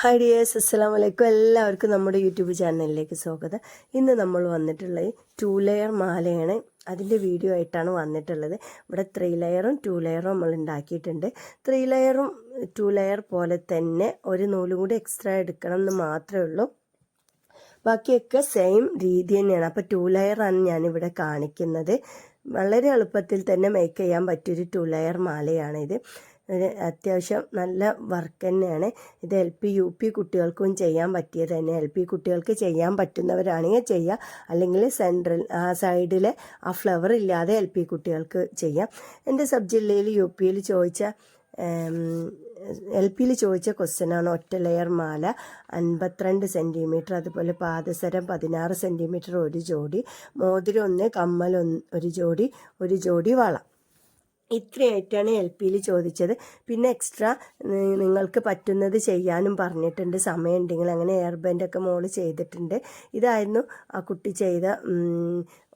Hi dears അസ്സാം വലൈക്കും എല്ലാവർക്കും നമ്മുടെ യൂട്യൂബ് ചാനലിലേക്ക് സ്വാഗതം. ഇന്ന് നമ്മൾ വന്നിട്ടുള്ളത് ടു ലെയർ മാലയാണ്. അതിന്റെ വീഡിയോ ആയിട്ടാണ് വന്നിട്ടുള്ളത്. ഇവിടെ ത്രീ ലെയറും ടു ലെയറും നമ്മൾ ഉണ്ടാക്കിയിട്ടുണ്ട്. ത്രീ ലെയറും ടു ലെയർ പോലെ തന്നെ ഒരു നൂലും കൂടി എക്സ്ട്രാ എടുക്കണം എന്ന് മാത്രമേ ഉള്ളൂ. ബാക്കിയൊക്കെ സെയിം രീതി തന്നെയാണ്. അപ്പോൾ ടു ലെയറാണ് ഞാനിവിടെ കാണിക്കുന്നത്. വളരെ എളുപ്പത്തിൽ തന്നെ മേക്ക് ചെയ്യാൻ പറ്റിയൊരു ടു ലെയർ മാലയാണിത്. ഒരു അത്യാവശ്യം നല്ല വർക്ക് തന്നെയാണ്. ഇത് എൽ പി യു പി കുട്ടികൾക്കും ചെയ്യാൻ പറ്റിയത് തന്നെ. എൽ പി കുട്ടികൾക്ക് ചെയ്യാൻ പറ്റുന്നവരാണെങ്കിൽ ചെയ്യാം. അല്ലെങ്കിൽ സെൻട്രൽ ആ സൈഡിലെ ആ ഫ്ലവർ ഇല്ലാതെ എൽ പി കുട്ടികൾക്ക് ചെയ്യാം. എന്റെ സബ് ജില്ലയിൽ യു പിയിൽ ചോദിച്ച എൽ പിയിൽ ചോദിച്ച ക്വസ്റ്റ്യനാണ് ഒറ്റ ലെയർ മാല അൻപത്തിരണ്ട് സെന്റിമീറ്റർ അതുപോലെ പാദസരം പതിനാറ് സെന്റിമീറ്റർ ഒരു ജോഡി മോതിരം ഒന്ന് കമ്മൽ ഒരു ജോഡി ഒരു ജോഡി വള. ഇത്രയായിട്ടാണ് എൽ പിയിൽ ചോദിച്ചത്. പിന്നെ എക്സ്ട്രാ നിങ്ങൾക്ക് പറ്റുന്നത് ചെയ്യാനും പറഞ്ഞിട്ടുണ്ട്. സമയമുണ്ടെങ്കിൽ അങ്ങനെ എയർ ബാൻഡൊക്കെ മോൾ ചെയ്തിട്ടുണ്ട്. ഇതായിരുന്നു ആ കുട്ടി ചെയ്ത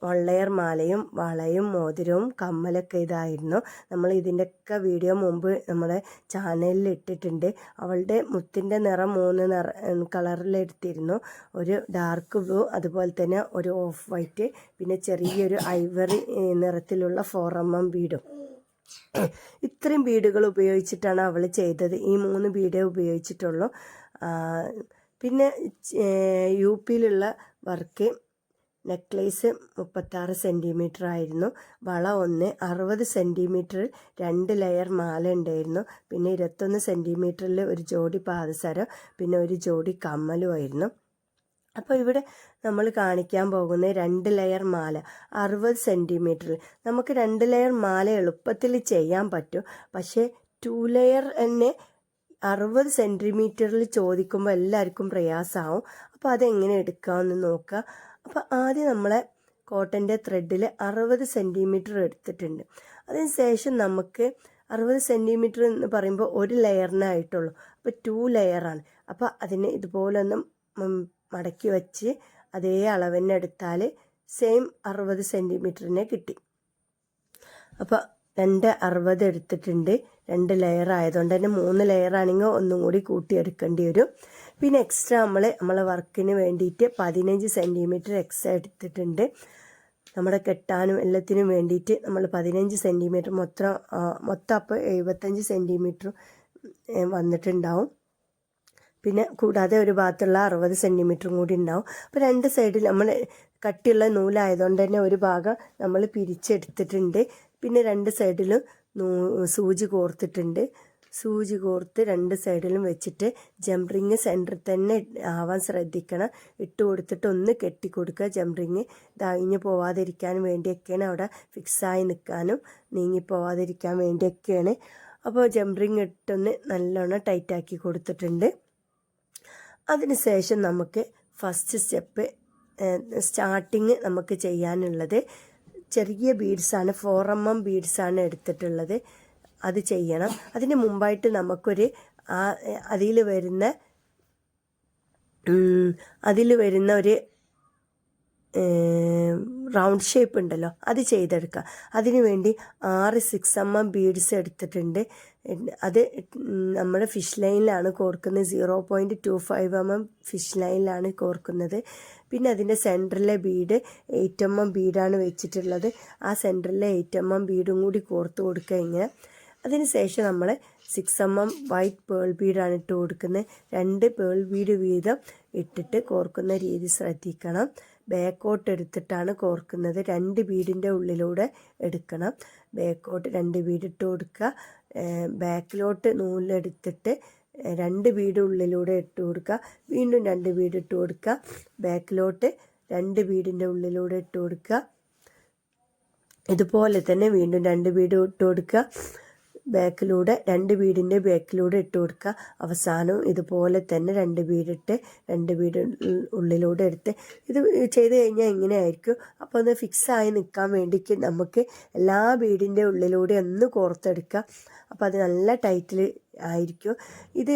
വള്ളയർ മാലയും വളയും മോതിരവും കമ്മലൊക്കെ ഇതായിരുന്നു. നമ്മൾ ഇതിന്റെയൊക്കെ വീഡിയോ മുമ്പ് നമ്മുടെ ചാനലിൽ ഇട്ടിട്ടുണ്ട്. അവളുടെ മുത്തിന്റെ നിറം മൂന്ന് നിറ കളറിലെടുത്തിരുന്നു ഒരു ഡാർക്ക് ബ്ലൂ അതുപോലെ തന്നെ ഒരു ഓഫ് വൈറ്റ് പിന്നെ ചെറിയൊരു ഐവറി നിറത്തിലുള്ള ഫോർ വീടും. ഇത്രയും ബീഡുകൾ ഉപയോഗിച്ചിട്ടാണ് അവൾ ചെയ്തത്. ഈ മൂന്ന് ബീഡേ ഉപയോഗിച്ചിട്ടുള്ളൂ. പിന്നെ യു പിയിലുള്ള വർക്ക് നെക്ലേസ് മുപ്പത്താറ് സെന്റിമീറ്റർ ആയിരുന്നു. വള ഒന്ന് അറുപത് സെന്റിമീറ്ററിൽ രണ്ട് ലെയർ മാല ഉണ്ടായിരുന്നു. പിന്നെ ഇരുപത്തൊന്ന് സെന്റിമീറ്ററിൽ ഒരു ജോഡി പാദസരം പിന്നെ ഒരു ജോഡി കമ്മലുമായിരുന്നു അപ്പോൾ ഇവിടെ നമ്മൾ കാണിക്കാൻ പോകുന്ന രണ്ട് ലെയർ മാല അറുപത് സെന്റിമീറ്ററിൽ നമുക്ക് രണ്ട് ലെയർ മാല എളുപ്പത്തിൽ ചെയ്യാൻ പറ്റും. പക്ഷേ ടു ലെയർ തന്നെ അറുപത് സെന്റിമീറ്ററിൽ ചോദിക്കുമ്പോൾ എല്ലാവർക്കും പ്രയാസമാവും അപ്പോൾ അതെങ്ങനെ എടുക്കാമെന്ന് നോക്കുക അപ്പോൾ ആദ്യം നമ്മളെ കോട്ടന്റെ ത്രെഡിൽ അറുപത് സെന്റിമീറ്റർ എടുത്തിട്ടുണ്ട്. അതിനുശേഷം നമുക്ക് അറുപത് സെന്റിമീറ്റർ എന്ന് പറയുമ്പോൾ ഒരു ലെയറിനായിട്ടുള്ളൂ അപ്പോൾ ടു ലെയറാണ് അപ്പോൾ അതിന് ഇതുപോലെ ഒന്ന് മടക്കി വച്ച് അതേ അളവിന് എടുത്താൽ സെയിം അറുപത് സെന്റിമീറ്ററിനെ കിട്ടി. അപ്പോൾ രണ്ട് അറുപത് എടുത്തിട്ടുണ്ട്. രണ്ട് ലെയർ ആയതുകൊണ്ട് തന്നെ മൂന്ന് ലെയർ ആണെങ്കിൽ ഒന്നും കൂടി കൂട്ടിയെടുക്കേണ്ടി വരും പിന്നെ എക്സ്ട്രാ നമ്മൾ നമ്മളെ വർക്കിന് വേണ്ടിയിട്ട് പതിനഞ്ച് സെന്റിമീറ്റർ എക്സ്ട്രാ എടുത്തിട്ടുണ്ട്. നമ്മുടെ കെട്ടാനും എല്ലാത്തിനും വേണ്ടിയിട്ട് നമ്മൾ പതിനഞ്ച് സെന്റിമീറ്റർ മൊത്തം മൊത്തം അപ്പോൾ എഴുപത്തഞ്ച് സെന്റിമീറ്റർ വന്നിട്ടുണ്ടാവും. പിന്നെ കൂടാതെ ഒരു ഭാഗത്തുള്ള അറുപത് സെന്റിമീറ്ററും കൂടി ഉണ്ടാവും. അപ്പോൾ രണ്ട് സൈഡിൽ നമ്മൾ കട്ടിയുള്ള നൂലായതുകൊണ്ട് തന്നെ ഒരു ഭാഗം നമ്മൾ പിരിച്ചെടുത്തിട്ടുണ്ട്. പിന്നെ രണ്ട് സൈഡിലും നൂ സൂചി കോർത്തിട്ടുണ്ട്. സൂചി കോർത്ത് രണ്ട് സൈഡിലും വെച്ചിട്ട് ജംറിങ് സെന്ററിൽ തന്നെ ആവാൻ ശ്രദ്ധിക്കണം. ഇട്ട് കൊടുത്തിട്ട് ഒന്ന് കെട്ടി കൊടുക്കുക ജംറിങ് ഇതഴിഞ്ഞ് പോവാതിരിക്കാൻ വേണ്ടിയൊക്കെയാണ് അവിടെ ഫിക്സായി നിൽക്കാനും നീങ്ങി പോവാതിരിക്കാൻ വേണ്ടിയൊക്കെയാണ്. അപ്പോൾ ജംറിങ് ഇട്ടൊന്ന് നല്ലോണം ടൈറ്റാക്കി കൊടുത്തിട്ടുണ്ട്. അതിനുശേഷം നമുക്ക് ഫസ്റ്റ് സ്റ്റെപ്പ് സ്റ്റാർട്ടിങ് നമുക്ക് ചെയ്യാനുള്ളത് ചെറിയ ബീഡ്സാണ് ഫോർ എം എം ബീഡ്സാണ് എടുത്തിട്ടുള്ളത്. അത് ചെയ്യണം. അതിന് മുമ്പായിട്ട് നമുക്കൊരു അതിൽ വരുന്ന അതിൽ വരുന്ന ഒരു റൗണ്ട് ഷേപ്പ് ഉണ്ടല്ലോ അത് ചെയ്തെടുക്കുക. അതിനു വേണ്ടി ആറ് സിക്സ് എം എം ബീഡ്സ് എടുത്തിട്ടുണ്ട്. അത് നമ്മുടെ ഫിഷ് ലൈനിലാണ് കോർക്കുന്നത്. Zero point two five M M fish ലൈനിലാണ് കോർക്കുന്നത്. പിന്നെ അതിന്റെ സെന്ററിലെ ബീഡ് എയ്റ്റ് എം എം ബീഡാണ് വെച്ചിട്ടുള്ളത്. ആ സെന്ററിലെ എയ്റ്റ് എം എം ബീഡും കൂടി കോർത്ത് കൊടുക്കുക ഇങ്ങനെ. അതിന് ശേഷം നമ്മൾ six M M white pearl ബീഡാണ് ഇട്ട് കൊടുക്കുന്നത്. രണ്ട് പേൾ ബീഡ് വീതം ഇട്ടിട്ട് കോർക്കുന്ന രീതി ശ്രദ്ധിക്കണം. ബാക്കോട്ട് എടുത്തിട്ടാണ് കോർക്കുന്നത്. രണ്ട് ബീഡിന്റെ ഉള്ളിലൂടെ എടുക്കണം. ബാക്കോട്ട് രണ്ട് ബീഡ് കൊടുക്കുക. ബാക്കിലോട്ട് നൂലെടുത്തിട്ട് രണ്ട് വീട് ഉള്ളിലൂടെ ഇട്ട് കൊടുക്കുക. വീണ്ടും രണ്ട് വീട് ഇട്ട് കൊടുക്കുക. ബാക്കിലോട്ട് രണ്ട് ബീഡിന്റെ ഉള്ളിലൂടെ ഇട്ട് കൊടുക്കുക. ഇതുപോലെ തന്നെ വീണ്ടും രണ്ട് വീട് ഇട്ട് കൊടുക്കുക. ബാക്കിലൂടെ രണ്ട് ബീഡിന്റെ ബാക്കിലൂടെ ഇട്ട് കൊടുക്കുക. അവസാനവും ഇതുപോലെ തന്നെ രണ്ട് വീടിട്ട് രണ്ട് ബീഡ് ഉള്ളിലൂടെ എടുത്ത് ഇത് ചെയ്ത് കഴിഞ്ഞാൽ എങ്ങനെയായിരിക്കും അപ്പോൾ ഒന്ന് ഫിക്സായി നിൽക്കാൻ വേണ്ടിക്ക് നമുക്ക് എല്ലാ ബീഡിന്റെ ഉള്ളിലൂടെ ഒന്ന് കോർത്തെടുക്കുക. അപ്പോൾ അത് നല്ല ടൈറ്റിൽ ആയിരിക്കും. ഇത്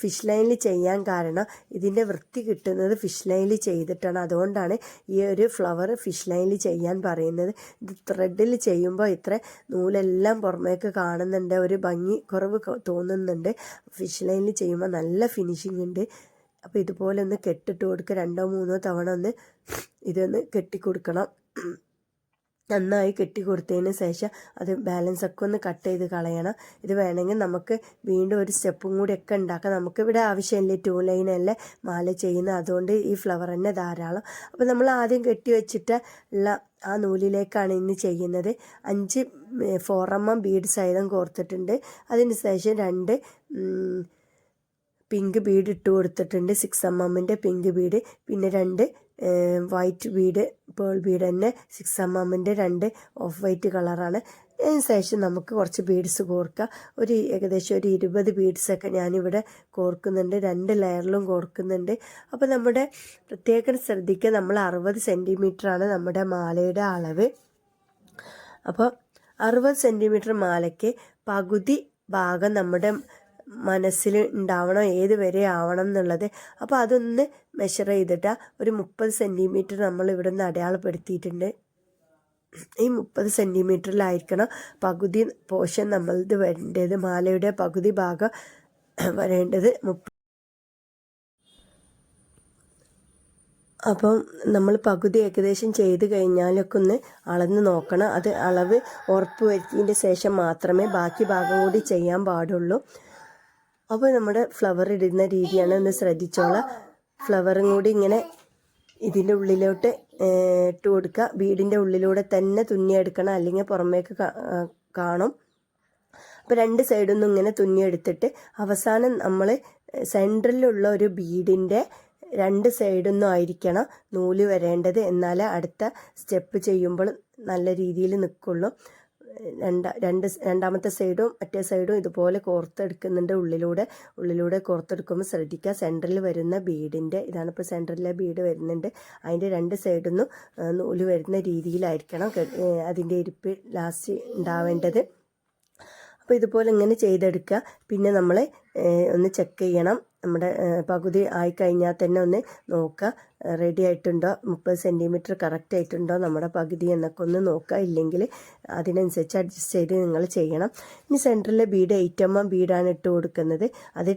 ഫിഷ് ലൈനിൽ ചെയ്യാൻ കാരണം ഇതിന്റെ വൃത്തി കിട്ടുന്നത് ഫിഷ് ലൈനിൽ ചെയ്തിട്ടാണ്. അതുകൊണ്ടാണ് ഈ ഒരു ഫ്ലവർ ഫിഷ് ലൈനിൽ ചെയ്യാൻ പറയുന്നത്. ഇത് ത്രെഡിൽ ചെയ്യുമ്പോൾ ഇത്ര നൂലെല്ലാം പുറമേക്ക് കാണുന്നുണ്ട്. ഒരു ഭംഗി കുറവ് തോന്നുന്നുണ്ട്. ഫിഷ് ലൈനിൽ ചെയ്യുമ്പോൾ നല്ല ഫിനിഷിംഗ് ഉണ്ട്. അപ്പോൾ ഇതുപോലെ ഒന്ന് കെട്ടിട്ട് കൊടുക്കുക രണ്ടോ മൂന്നോ തവണ ഒന്ന് ഇതൊന്ന് കെട്ടിക്കൊടുക്കണം. നന്നായി കെട്ടി കൊടുത്തതിന് ശേഷം അത് ബാലൻസ് ഒക്കെ ഒന്ന് കട്ട് ചെയ്ത് കളയണം. ഇത് വേണമെങ്കിൽ നമുക്ക് വീണ്ടും ഒരു സ്റ്റെപ്പും കൂടി ഒക്കെ ഉണ്ടാക്കാം. നമുക്ക് ഇവിടെ ആവശ്യമില്ല ടൂ ലൈനല്ലേ മാല ചെയ്യുന്നത്. അതുകൊണ്ട് ഈ ഫ്ലവർ തന്നെ ധാരാളം. അപ്പോൾ നമ്മൾ ആദ്യം കെട്ടി വെച്ചിട്ട് ഉള്ള ആ നൂലിലേക്കാണ് ഇന്ന് ചെയ്യുന്നത്. അഞ്ച് ഫോറമ്മം ബീഡ് സൈതം കോർത്തിട്ടുണ്ട്. അതിന് ശേഷം രണ്ട് പിങ്ക് ബീഡ് ഇട്ട് കൊടുത്തിട്ടുണ്ട്. സിക്സ് എം എമ്മിന്റെ പിങ്ക് ബീഡ്. പിന്നെ രണ്ട് വൈറ്റ് ബീഡ് പേൾ ബീഡ് തന്നെ. സിക്സ് എം എമ്മിന്റെ രണ്ട് ഓഫ് വൈറ്റ് കളറാണ്. അതിന് ശേഷം നമുക്ക് കുറച്ച് ബീഡ്സ് കോർക്കുക ഒരു ഏകദേശം ഒരു ഇരുപത് ബീഡ്സൊക്കെ ഞാനിവിടെ കോർക്കുന്നുണ്ട്. രണ്ട് ലെയറിലും കോർക്കുന്നുണ്ട്. അപ്പോൾ നമ്മുടെ പ്രത്യേകം ശ്രദ്ധിക്കുക നമ്മൾ അറുപത് ആണ് നമ്മുടെ മാലയുടെ അളവ്. അപ്പോൾ അറുപത് സെന്റിമീറ്റർ മാലയ്ക്ക് പകുതി ഭാഗം നമ്മുടെ മനസ്സിൽ ഉണ്ടാവണം ഏത് വരെ ആവണം എന്നുള്ളത്. അപ്പോൾ അതൊന്ന് മെഷർ ചെയ്തിട്ട് ഒരു മുപ്പത് സെന്റിമീറ്റർ നമ്മൾ ഇവിടെ നിന്ന് അടയാളപ്പെടുത്തിയിട്ടുണ്ട്. ഈ മുപ്പത് സെന്റിമീറ്ററിലായിരിക്കണം പകുതി പോഷൻ നമ്മളത് വരേണ്ടത്. മാലയുടെ പകുതി ഭാഗം വരേണ്ടത് മുപ്പ അപ്പം നമ്മൾ പകുതി ഏകദേശം ചെയ്ത് കഴിഞ്ഞാലൊക്കെ ഒന്ന് അളന്ന് നോക്കണം. അത് അളവ് ഉറപ്പ് വരുത്തിയതിന്റെ ശേഷം മാത്രമേ ബാക്കി ഭാഗം കൂടി ചെയ്യാൻ പാടുള്ളൂ. അപ്പോൾ നമ്മുടെ ഫ്ലവർ ഇടുന്ന രീതിയാണ് ഒന്ന് ശ്രദ്ധിച്ചോളാം. ഫ്ലവറും കൂടി ഇങ്ങനെ ഇതിന്റെ ഉള്ളിലോട്ട് ഇട്ട് കൊടുക്കുക. ബീഡിന്റെ ഉള്ളിലൂടെ തന്നെ തുന്നിയെടുക്കണം അല്ലെങ്കിൽ പുറമേക്ക് കാണും. അപ്പോൾ രണ്ട് സൈഡിൽ നിന്നും ഇങ്ങനെ തുന്നിയെടുത്തിട്ട് അവസാനം നമ്മൾ സെന്ററിലുള്ള ഒരു ബീഡിന്റെ രണ്ട് സൈഡൊന്നും ആയിരിക്കണം നൂൽ വരേണ്ടത്. എന്നാൽ അടുത്ത സ്റ്റെപ്പ് ചെയ്യുമ്പോൾ നല്ല രീതിയിൽ നിൽക്കുള്ളൂ രണ്ട രണ്ട് രണ്ടാമത്തെ സൈഡും മറ്റേ സൈഡും ഇതുപോലെ കോർത്തെടുക്കുന്നുണ്ട് ഉള്ളിലൂടെ. ഉള്ളിലൂടെ കോർത്തെടുക്കുമ്പോൾ ശ്രദ്ധിക്കുക. സെന്ററിൽ വരുന്ന ബീഡിന്റെ ഇതാണ് ഇപ്പോൾ സെന്ററിലെ ബീഡ് വരുന്നുണ്ട്. അതിന്റെ രണ്ട് സൈഡിൽ നിന്നും നൂൽ വരുന്ന രീതിയിലായിരിക്കണം അതിന്റെ ഇരിപ്പ് ലാസ്റ്റ് ഉണ്ടാവേണ്ടത്. അപ്പോൾ ഇതുപോലെ ഇങ്ങനെ ചെയ്തെടുക്കുക. പിന്നെ നമ്മൾ ഒന്ന് ചെക്ക് ചെയ്യണം. നമ്മുടെ പകുതി ആയിക്കഴിഞ്ഞാൽ തന്നെ ഒന്ന് നോക്കുക. റെഡി ആയിട്ടുണ്ടോ? മുപ്പത് സെന്റിമീറ്റർ കറക്റ്റ് ആയിട്ടുണ്ടോ? നമ്മുടെ പകുതി എന്നൊക്കെ ഒന്ന് നോക്കുക. ഇല്ലെങ്കിൽ അതിനനുസരിച്ച് അഡ്ജസ്റ്റ് ചെയ്ത് നിങ്ങൾ ചെയ്യണം. ഇനി സെന്ററിലെ ബീഡ് എയ്റ്റ് ബീഡാണ് ഇട്ട് കൊടുക്കുന്നത്. അത്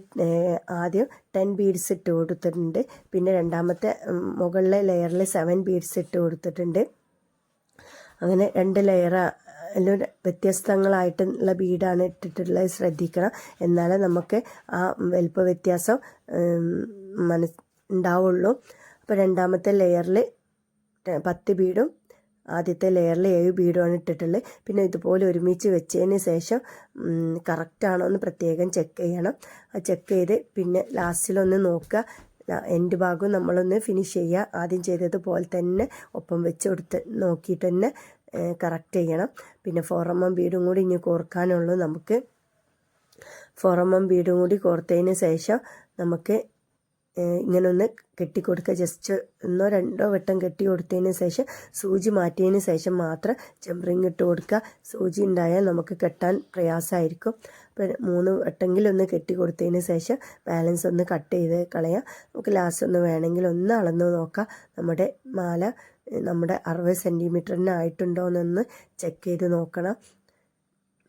ആദ്യം ടെൻ ബീഡ്സ് ഇട്ട് കൊടുത്തിട്ടുണ്ട്. പിന്നെ രണ്ടാമത്തെ മുകളിലെ ലെയറിൽ സെവൻ ബീഡ്സ് ഇട്ട് കൊടുത്തിട്ടുണ്ട്. അങ്ങനെ രണ്ട് ലെയർ എല്ലാം വ്യത്യസ്തങ്ങളായിട്ടുള്ള ബീഡാണ് ഇട്ടിട്ടുള്ളത്. ശ്രദ്ധിക്കണം. എന്നാലേ നമുക്ക് ആ വലിപ്പ വ്യത്യാസം മനസ് ഉണ്ടാവുള്ളൂ. അപ്പോൾ രണ്ടാമത്തെ ലെയറിൽ പത്ത് ബീഡും ആദ്യത്തെ ലെയറിൽ ഏഴ് ബീഡുമാണ് ഇട്ടിട്ടുള്ളത്. പിന്നെ ഇതുപോലെ ഒരുമിച്ച് വെച്ചതിന് ശേഷം കറക്റ്റാണോ എന്ന് പ്രത്യേകം ചെക്ക് ചെയ്യണം. ആ ചെക്ക് ചെയ്ത് പിന്നെ ലാസ്റ്റിലൊന്ന് നോക്കുക. എൻഡ് ഭാഗം നമ്മളൊന്ന് ഫിനിഷ് ചെയ്യുക. ആദ്യം ചെയ്തതുപോലെ തന്നെ ഒപ്പം വെച്ച് കൊടുത്ത് നോക്കിയിട്ട് തന്നെ കറക്റ്റ് ചെയ്യണം. പിന്നെ ഫോറമ്മം ബീഡും കൂടി ഇനി കോർക്കാനുള്ളൂ. നമുക്ക് ഫോറമ്മം ബീഡും കൂടി കോർത്തതിന് ശേഷം നമുക്ക് ഇങ്ങനെ ഒന്ന് കെട്ടിക്കൊടുക്കുക ജസ്റ്റ് ഒന്നോ രണ്ടോ വട്ടം കെട്ടി കൊടുത്തതിന് ശേഷം സൂചി മാറ്റിയതിന് ശേഷം മാത്രം ജംറിങ് ഇട്ട് കൊടുക്കുക സൂചി ഉണ്ടായാൽ നമുക്ക് കെട്ടാൻ പ്രയാസമായിരിക്കും. അപ്പോൾ മൂന്ന് വട്ടമെങ്കിലും ഒന്ന് കെട്ടി കൊടുത്തതിന് ശേഷം ബാലൻസ് ഒന്ന് കട്ട് ചെയ്ത് കളയാം. നമുക്ക് ലാസ്റ്റ് ഒന്ന് വേണമെങ്കിൽ ഒന്ന് അളന്ന് നോക്കാം. നമ്മുടെ മാല നമ്മുടെ അറുപത് സെന്റിമീറ്ററിന് ആയിട്ടുണ്ടോ എന്നൊന്ന് ചെക്ക് ചെയ്ത് നോക്കണം.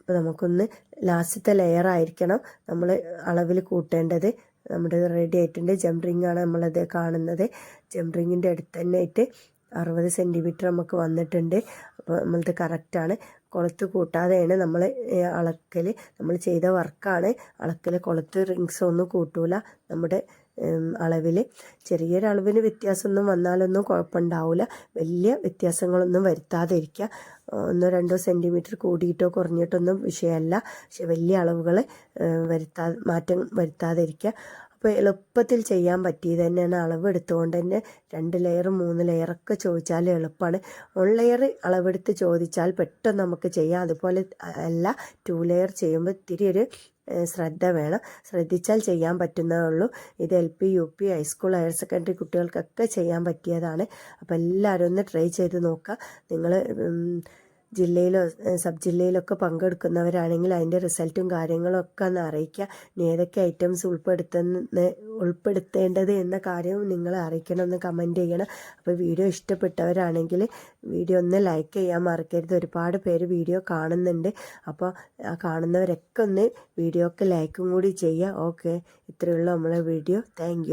അപ്പോൾ നമുക്കൊന്ന് ലാസ്റ്റത്തെ ലെയർ ആയിരിക്കണം നമ്മൾ അളവിൽ കൂട്ടേണ്ടത്. നമ്മുടെ റെഡി ആയിട്ടുണ്ട്. ജംപ് റിംഗ് ആണ് നമ്മളത് കാണുന്നത്. ജംപ് റിങ്ങിന്റെ അടുത്ത് തന്നെ ആയിട്ട് അറുപത് സെന്റിമീറ്റർ നമുക്ക് വന്നിട്ടുണ്ട്. അപ്പോൾ നമ്മളത് കറക്റ്റാണ് കുളത്ത് കൂട്ടാതെയാണ് നമ്മൾ അളക്കൽ നമ്മൾ ചെയ്ത വർക്കാണ് അളക്കൽ കുളത്ത് റിങ്സ് ഒന്നും കൂട്ടൂല. നമ്മുടെ അളവിൽ ചെറിയൊരളവിന് വ്യത്യാസമൊന്നും വന്നാലൊന്നും കുഴപ്പമുണ്ടാവില്ല വലിയ വ്യത്യാസങ്ങളൊന്നും വരുത്താതെ ഇരിക്കുക ഒന്നോ രണ്ടോ സെന്റിമീറ്റർ കൂടിയിട്ടോ കുറഞ്ഞിട്ടൊന്നും വിഷയമല്ല. പക്ഷെ വലിയ അളവുകൾ വരുത്താ മാറ്റം വരുത്താതെ ഇരിക്കുക അപ്പോൾ എളുപ്പത്തിൽ ചെയ്യാൻ പറ്റിയത് തന്നെയാണ് അളവെടുത്തുകൊണ്ട് തന്നെ രണ്ട് ലെയർ മൂന്ന് ലെയറൊക്കെ ചോദിച്ചാൽ എളുപ്പമാണ് വൺ ലെയർ അളവെടുത്ത് ചോദിച്ചാൽ പെട്ടെന്ന് നമുക്ക് ചെയ്യാം. അതുപോലെ അല്ല ടു ലെയർ ചെയ്യുമ്പോൾ ഇത്തിരി ഒരു ശ്രദ്ധ വേണം. ശ്രദ്ധിച്ചാൽ ചെയ്യാൻ പറ്റുന്നതേ ഉള്ളൂ. ഇത് L P U P high school higher secondary കുട്ടികൾക്കൊക്കെ ചെയ്യാൻ പറ്റിയതാണ്. അപ്പോൾ എല്ലാവരും ഒന്ന് ട്രൈ ചെയ്ത് നോക്കുക നിങ്ങൾ ജില്ലയിലോ സബ് ജില്ലയിലൊക്കെ പങ്കെടുക്കുന്നവരാണെങ്കിൽ അതിന്റെ റിസൾട്ടും കാര്യങ്ങളും ഒക്കെ ഒന്ന് അറിയിക്കുക. ഇനി ഏതൊക്കെ ഐറ്റംസ് ഉൾപ്പെടുത്തുന്ന ഉൾപ്പെടുത്തേണ്ടത് എന്ന കാര്യവും നിങ്ങൾ അറിയിക്കണം എന്ന് കമന്റ് ചെയ്യണം. അപ്പോൾ വീഡിയോ ഇഷ്ടപ്പെട്ടവരാണെങ്കിൽ വീഡിയോ ഒന്ന് ലൈക്ക് ചെയ്യാൻ മറക്കരുത്. ഒരുപാട് പേര് വീഡിയോ കാണുന്നുണ്ട്. അപ്പോൾ ആ കാണുന്നവരൊക്കെ ഒന്ന് വീഡിയോക്ക് ലൈക്കും കൂടി ചെയ്യുക. ഓക്കെ. ഇത്രയുള്ള നമ്മളെ വീഡിയോ. താങ്ക്